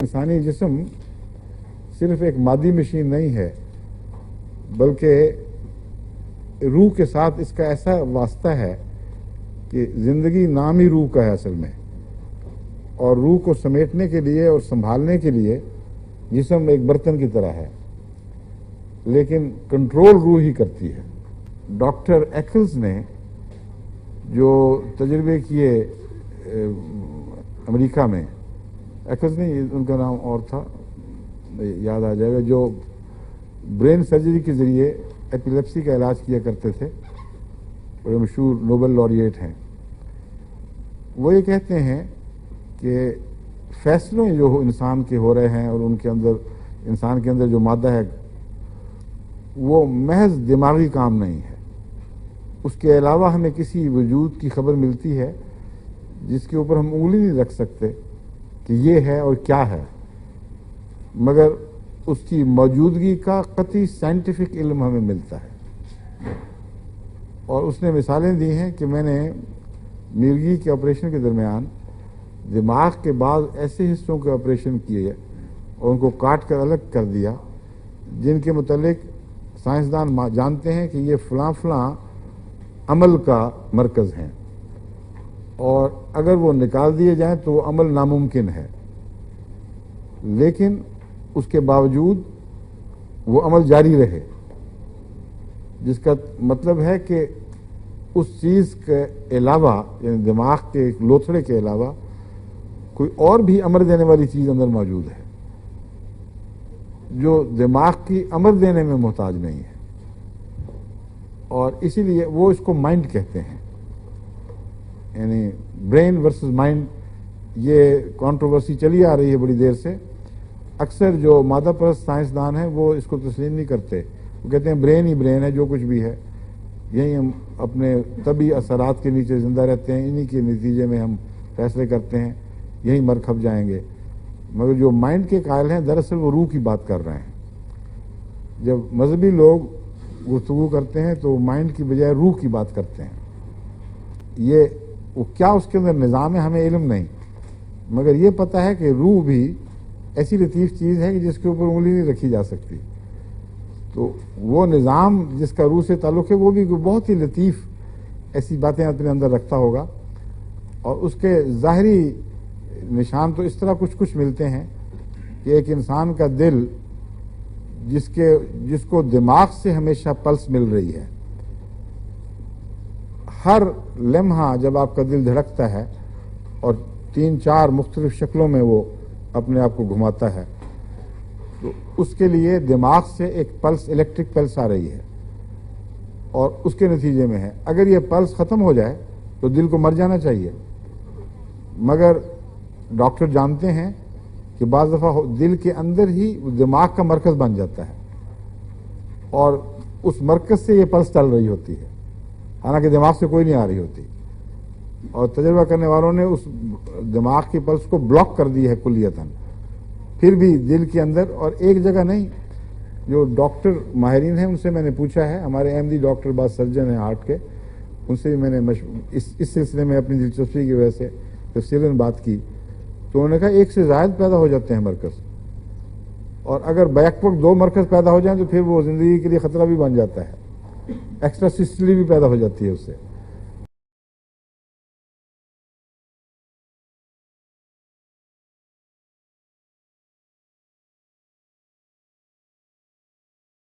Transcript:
इंसानी जिसम सिर्फ़ एक मादी मशीन नहीं है, बल्कि रूह के साथ इसका ऐसा वास्ता है कि ज़िंदगी नाम ही रूह का है असल में। और रूह को समेटने के लिए और संभालने के लिए जिसम एक बर्तन की तरह है, लेकिन कंट्रोल रूह ही करती है। डॉक्टर एक्ल्स ने जो तजर्बे किए अमेरिका में एक्ल्स नहीं, उनका नाम और था, याद आ जाएगा, जो ब्रेन सर्जरी के ज़रिए एपिलेप्सी का इलाज किया करते थे, बड़े मशहूर नोबल लॉरिएट हैं। वो ये कहते हैं कि फैसलों जो इंसान के हो रहे हैं और उनके अंदर, इंसान के अंदर जो मादा है, वो महज दिमागी काम नहीं है। उसके अलावा हमें किसी वजूद की खबर मिलती है, जिसके ऊपर हम उंगली नहीं रख सकते। कि ये है और क्या है। मगर उसकी मौजूदगी का कति साइंटिफिक इल्म हमें मिलता है। और उसने मिसालें दी हैं कि मैंने मिर्गी के ऑपरेशन के दरमियान दिमाग के बाद ऐसे हिस्सों के ऑपरेशन किए और उनको काट कर अलग कर दिया, जिनके मतलब साइंसदान जानते हैं कि ये फलां फलां अमल का मरकज़ हैं। और अगर वो निकाल दिए जाएँ तो वो अमल नामुमकिन है। लेकिन उसके बावजूद वो अमल जारी रहे। जिसका मतलब है कि उस चीज़ के अलावा, यानी दिमाग के एक लोथड़े के अलावा, कोई और भी अमर देने वाली चीज़ अंदर मौजूद है। जो दिमाग की अमर देने में मोहताज नहीं है। और इसीलिए वो इसको माइंड कहते हैं। यानी ब्रेन वर्सेस माइंड ये कंट्रोवर्सी चली आ रही है बड़ी देर से। अक्सर जो मादा परस्त साइंसदान हैं, वो इसको तस्लीम नहीं करते। वो कहते हैं, ब्रेन ही ब्रेन है, जो कुछ भी है। यही हम अपने तभी असरात के नीचे ज़िंदा रहते हैं, इन्हीं के नतीजे में हम फैसले करते हैं, यही मर खप जाएँगे। मगर जो माइंड के कायल हैं, दरअसल वो रूह की बात कर रहे हैं। जब मजहबी लोग गुफ्तु करते हैं तो माइंड की बजाय रूह की बात करते हैं। ये वो क्या उसके अंदर निज़ाम है, हमें इल्म नहीं। मगर ये पता है कि रूह भी ऐसी लतीफ़ चीज़ है कि जिसके ऊपर उंगली नहीं रखी जा सकती। तो वो निज़ाम जिसका रूह से ताल्लुक़ है, वो भी बहुत ही लतीफ़ ऐसी बातें अपने अंदर रखता होगा। और उसके ज़ाहरी निशान तो इस तरह कुछ कुछ मिलते हैं कि एक इंसान का दिल जिसके, जिसको दिमाग से हमेशा पल्स मिल रही है। हर लम्हा जब आपका दिल धड़कता है और तीन चार मुख्तलिफ़ शक्लों में वो अपने आप को घुमाता है तो उसके लिए दिमाग से एक पल्स, इलेक्ट्रिक पल्स आ रही है और उसके नतीजे में है। अगर ये पल्स ख़त्म हो जाए तो दिल को मर जाना चाहिए। मगर डॉक्टर जानते हैं कि बाज़ दफ़ा दिल के अंदर ही दिमाग का मरकज़ बन जाता है और उस मरकज़ से ये पल्स चल रही होती है। हालाँकि दिमाग से कोई नहीं आ रही होती। और तजर्बा करने वालों ने उस दिमाग की पल्स को ब्लॉक कर दी है कुलियतन फिर भी दिल के अंदर और एक जगह नहीं, जो डॉक्टर माहरीन हैं, उनसे मैंने पूछा है। हमारे अहमदी डॉक्टर बाद सर्जन हैं हार्ट के। उनसे भी मैंने इस इस सिलसिले में अपनी दिलचस्पी की वजह से तफसीला बात की। तो उन्होंने कहा, एक से जायद पैदा हो जाते हैं मरकज़। और अगर बैक वक्त दो मरकज़ पैदा हो जाए तो फिर वो ज़िंदगी के लिए ख़तरा भी बन जाता है। एक्स्ट्रा सिस्टली भी पैदा हो जाती है उससे।